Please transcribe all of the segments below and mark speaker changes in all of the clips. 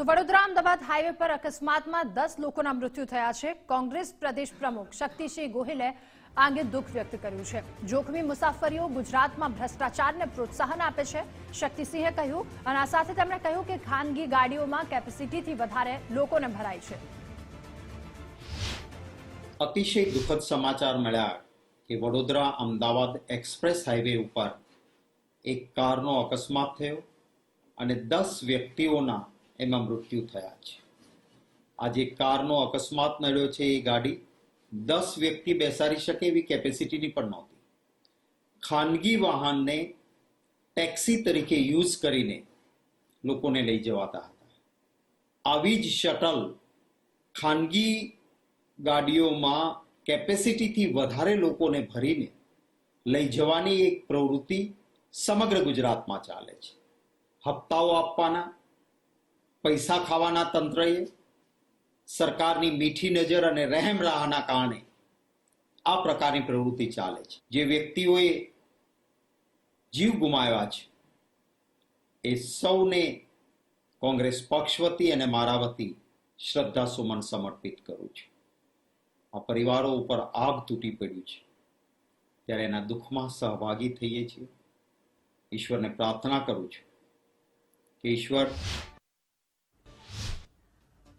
Speaker 1: તો વડોદરા, અમદાવાદ હાઈવે પર અકસ્માતમાં દસ લોકોના મૃત્યુ થયા છે. કોંગ્રેસ પ્રદેશ પ્રમુખ શક્તિસિંહ ગોહિલે આ અંગે દુઃખ વ્યક્ત કર્યું છે. જોખમી મુસાફરીઓ ગુજરાતમાં ભ્રષ્ટાચારને પ્રોત્સાહન આપે છે, શક્તિસિંહે કહ્યું. અને આ સાથે તેમણે કહ્યું કે ખાનગી ગાડીઓમાં કેપેસિટીથી વધારે લોકોને ભરાય છે.
Speaker 2: અતિશય દુઃખદ સમાચાર મળ્યા કે વડોદરા અમદાવાદ એક્સપ્રેસ હાઈવે ઉપર એક કારનો અકસ્માત થયો અને દસ વ્યક્તિઓના એમાં મૃત્યુ થયા છે. આજે કારનો અકસ્માત નડ્યો છે એ ગાડી દસ વ્યક્તિ બેસાડી શકે એવી કેપેસિટીની પણ નહોતી. ખાનગી વાહનને ટેક્સી તરીકે યુઝ કરીને લોકોને લઈ જવાતા હતા. આવી જ શટલ ખાનગી ગાડીઓમાં કેપેસિટીથી વધારે લોકોને ભરીને લઈ જવાની એક પ્રવૃત્તિ સમગ્ર ગુજરાતમાં ચાલે છે. હપ્તાઓ આપવાના પૈસા ખાવાના તંત્રએ સરકારની મીઠી નજર અને રહેમ રાહના કારણે આ પ્રકારની પ્રવૃત્તિ ચાલે છે. જે વ્યક્તિઓએ જીવ ગુમાવ્યા છે, એ સૌને કોંગ્રેસ પક્ષ વતી અને મારા વતી શ્રદ્ધા સુમન સમર્પિત કરું છું. આ પરિવારો ઉપર આભ તૂટી પડ્યું છે. ત્યારે એના દુઃખમાં સહભાગી થઈએ છીએ. ઈશ્વરને પ્રાર્થના કરું છું કે ઈશ્વર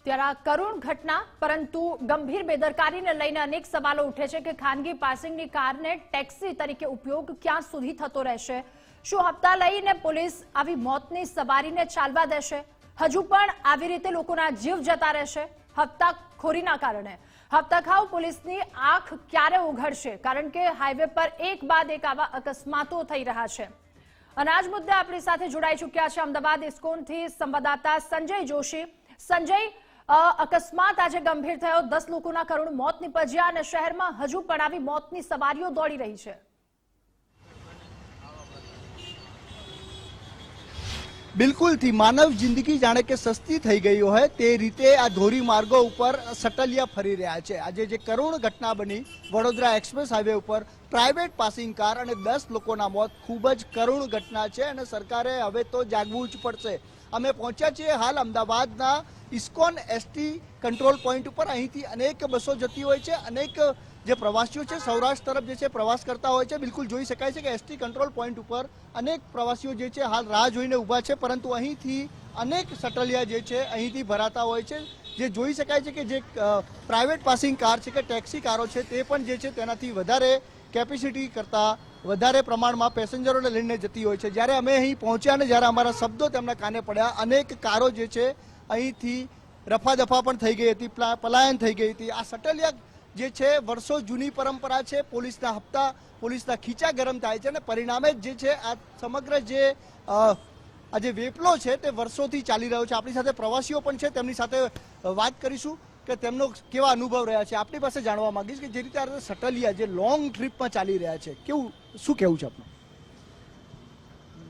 Speaker 1: ત્યારે કરુણ ઘટના, પરંતુ ગંભીર બેદરકારીને લઈને અનેક સવાલો ઉઠે છે કે ખાનગી પાસિંગની કારને ટેક્સી તરીકે ઉપયોગ ક્યાં સુધી થતો રહેશે? શું હપ્તા લઈને પોલીસ આવી મોતની સવારીને ચાલવા દેશે? હજુ પણ આવી રીતે લોકોના જીવ જતા રહેશે? હપ્તા ખોરીના કારણે. હપ્તા ખાવ પોલીસની આંખ ક્યારે ઉઘડશે? કારણ કે હાઈવે પર એક બાદ એક આવા અકસ્માતો થઈ રહ્યા છે. અને આ મુદ્દે આપણી સાથે જોડાઈ ચૂક્યા છે અમદાવાદ ઇસ્કોનથી સંવાદદાતા સંજય જોશી. સંજય અકસ્માત આજે ગંભીર થયો. દસ લોકોના કરુણ મોત નીપજ્યા અને શહેરમાં હજુ પણ આવી મોતની સવારીઓ દોડી રહી છે.
Speaker 3: બિલકુલથી માનવ જિંદગી જાણે કે સસ્તી થઈ ગઈ હોય તે રીતે આ ધોરી માર્ગો ઉપર સટલિયા ફરી રહ્યા છે. આજે જે કરુણ ઘટના બની, વડોદરા એક્સપ્રેસ હાઈવે ઉપર પ્રાઇવેટ પાસિંગ કાર અને દસ લોકોના મોત ખૂબ જ કરુણ ઘટના છે અને સરકારે હવે તો જાગવું જ પડશે. અમે પહોંચ્યા છીએ હાલ અમદાવાદના ઇસ્કોન એસટી કંટ્રોલ પોઈન્ટ ઉપર. અહીંથી અનેક બસો જતી હોય છે, અનેક જે પ્રવાસીઓ છે, સૌરાષ્ટ્ર તરફ જે છે, પ્રવાસ કરતા હોય છે, બિલકુલ જોઈ શકાય છે કે એસટી કંટ્રોલ પોઈન્ટ ઉપર અનેક પ્રવાસીઓ જે છે, હાલ રાહ જોઈને ઊભા છે, પરંતુ અહીંથી અનેક સટલિયા જે છે, અહીંથી ભરાતા હોય છે. જે જોઈ શકાય છે કે જે પ્રાઇવેટ પાસિંગ કાર છે કે ટેક્સી કારો છે, તે પણ જે છે, તેનાથી વધારે કેપેસિટી કરતાં વધારે પ્રમાણમાં પેસેન્જરોને લઈને જતી હોય છે. જ્યારે અમે અહીં પહોંચ્યા અને જ્યારે અમારા શબ્દો તેમના કાને પડ્યા, અનેક કારો જે છે અહીંથી રફાદફા પણ થઈ ગઈ હતી, પ્લા- પલાયન થઈ ગઈ હતી. આ સટલિયા જે છે, વર્ષો જૂની પરંપરા છે, પોલીસના હપ્તા, પોલીસના ખીચા ગરમ થાય છે અને પરિણામે જ છે, આ સમગ્ર જે આ જે વેપલો છે તે વર્ષોથી ચાલી રહ્યો છે. આપણી સાથે પ્રવાસીઓ પણ છે, તેમની સાથે વાત કરીશું. કે તેમનો કેવા અનુભવ રહ્યા છે? આપણી પાસે જાણવા માંગીશ કે જે રીતે આ સટલિયા જે લોંગ ટ્રીપમાં ચાલી રહ્યા છે કેવું શું કહેવું છે આપનું?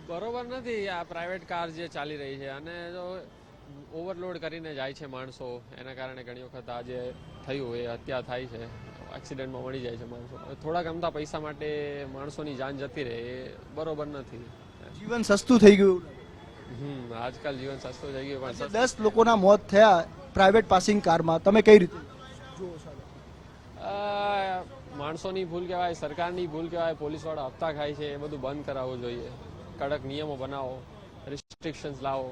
Speaker 4: બરોબર નથી આ પ્રાઇવેટ કાર જે ચાલી રહી છે અને જો ઓવરલોડ કરીને જાય છે માણસો એના કારણે ઘણી વખત આ જે થયું એ હત્યા થાય છે એક્સિડન્ટમાં મળી જાય છે માણસો. થોડાક અમથા પૈસા માટે માણસોની જાન જતી રહે એ બરોબર નથી.
Speaker 3: જીવન સસ્તું થઈ ગયું.
Speaker 4: હમ આજકાલ જીવન સસ્તું થઈ ગયું પણ
Speaker 3: દસ લોકોના મોત થયા પ્રાઇવેટ પાસિંગ કારમાં તમે કઈ રીતે
Speaker 4: આ માણસોની ભૂલ કહેવાય સરકારની ભૂલ કહેવાય પોલીસવાળા હપ્તા ખાય છે એ બધું બંધ કરાવવું જોઈએ. કડક નિયમો બનાવો રિસ્ટ્રિક્શન્સ લાવો.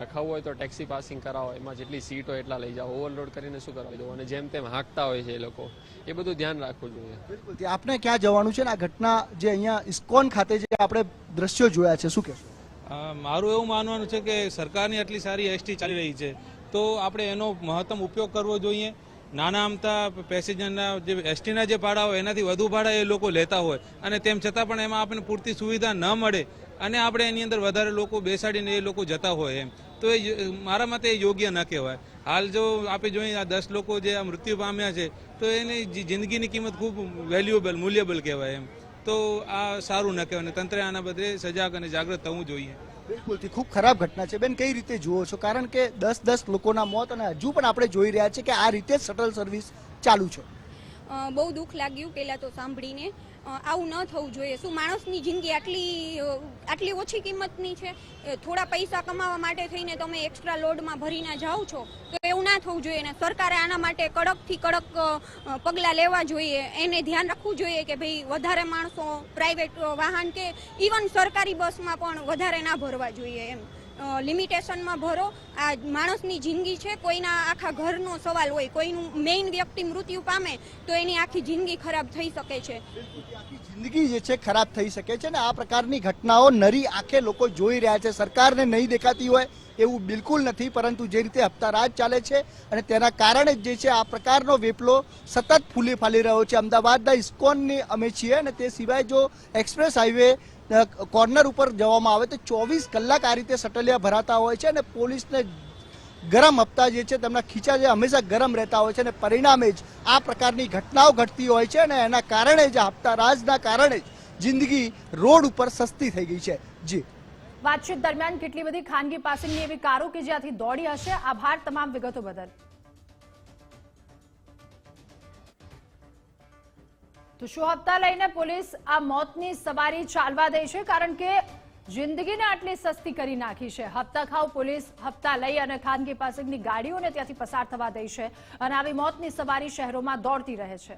Speaker 4: લખાવવું હોય તો ટેક્સી પાસિંગ કરાવો એમાં જેટલી સીટ હોય એટલા લઈ જાઓ. ઓવરલોડ કરીને શું કરાવી દો અને જેમ તેમ હાંકતા હોય છે એ લોકો. એ બધું ધ્યાન રાખવું જોઈએ.
Speaker 3: બિલકુલ. આપણે ક્યાં જવાનું છે ને આ ઘટના જે અહીંયા ઇસ્કોન ખાતે જે આપણે દ્રશ્યો જોયા છે શું કહેશો?
Speaker 5: મારું એવું માનવાનું છે કે સરકારની આટલી સારી એસટી ચાલી રહી છે. તો આપણે એનો મહત્તમ ઉપયોગ કરવો જોઈએ. નાના આમતા પેસેન્જરના જે એસટીના જે ભાડા હોય એનાથી વધુ ભાડા એ લોકો લેતા હોય. અને તેમ છતાં પણ એમાં આપણને પૂરતી સુવિધા ન મળે. અને આપણે એની અંદર વધારે લોકો બેસાડીને એ લોકો જતા હોય એમ. તો એ મારા મતે એ યોગ્ય ન કહેવાય. હાલ જો આપણે જોઈએ આ દસ લોકો જે આ મૃત્યુ પામ્યા છે, તો એની જિંદગીની કિંમત ખૂબ વેલ્યુએબલ, મૂલ્યેબલ કહેવાય એમ. તો આ સારું ન કહેવાય તંત્રે આના બદલે સજાગ અને જાગૃત થવું જોઈએ.
Speaker 3: બિલકુલથી ખૂબ ખરાબ ઘટના છે. બેન, કઈ રીતે જુઓ છો? કારણ કે દસ દસ લોકોના મોત અને હજુ પણ આપણે જોઈ રહ્યા છીએ કે આ રીતે શટલ સર્વિસ ચાલુ છે.
Speaker 6: બહુ દુઃખ લાગ્યું પહેલાં તો સાંભળીને. આવું ન થવું જોઈએ. શું માણસની જિંદગી આટલી આટલી ઓછી કિંમતની છે? થોડા પૈસા કમાવા માટે થઈને તમે એક્સ્ટ્રા લોડમાં ભરીને જાઓ છો, તો એવું ના થવું જોઈએ. અને સરકારે આના માટે કડકથી કડક પગલાં લેવા જોઈએ. એને ધ્યાન રાખવું જોઈએ કે ભાઈ વધારે માણસો પ્રાઇવેટ વાહન કે ઇવન સરકારી બસમાં પણ વધારે ના ભરવા જોઈએ એમ. લિમિટેશનમાં ભરો. આ માણસની જિંદગી છે, કોઈના આખા ઘરનો સવાલ હોય, કોઈનું મેઇન વ્યક્તિ મૃત્યુ પામે, તો એની આખી જિંદગી ખરાબ થઈ શકે છે.
Speaker 3: જિંદગી જે છે ખરાબ થઈ શકે છે ને આ પ્રકારની ઘટનાઓ નરી આંખે લોકો જોઈ રહ્યા છે. સરકારને નહીં દેખાતી હોય એવું બિલકુલ નથી, પરંતુ જે રીતે હપ્તારાજ ચાલે છે અને તેના કારણે જ છે આ પ્રકારનો વેપલો સતત ફૂલી ફાલી રહ્યો છે. અમદાવાદના ઇસ્કોનની અમે છીએ અને તે સિવાય જો એક્સપ્રેસ હાઈવે કોર્નર ઉપર જવામાં આવે તો ચોવીસ કલાક આ રીતે સટલિયા ભરાતા હોય છે અને પોલીસને ગરમ હપ્તા જે છે તેમના ખીચા જે હંમેશા ગરમ રહેતા હોય છે અને પરિણામે જ આ પ્રકારની ઘટનાઓ ઘટતી હોય છે અને એના કારણે જ હપ્તા રાજના કારણે જ જિંદગી રોડ ઉપર સસ્તી થઈ ગઈ છે. જી.
Speaker 1: વાતચીત દરમિયાન કેટલી બધી ખાનગી પાસિંગની એવી કારો કે જ્યાંથી દોડી હશે? આભાર તમામ વિગતો બદલ. તો શું હપ્તા લઈને પોલીસ આ મોતની સવારી ચાલવા દે છે? કારણ કે જિંદગીને આટલી સસ્તી કરી નાખી છે. હપ્તા ખાવ પોલીસ હપ્તા લઈ અને ખાનગી પાસિંગની ગાડીઓને ત્યાંથી પસાર થવા દે છે અને આવી મોતની સવારી શહેરોમાં દોડતી રહે છે.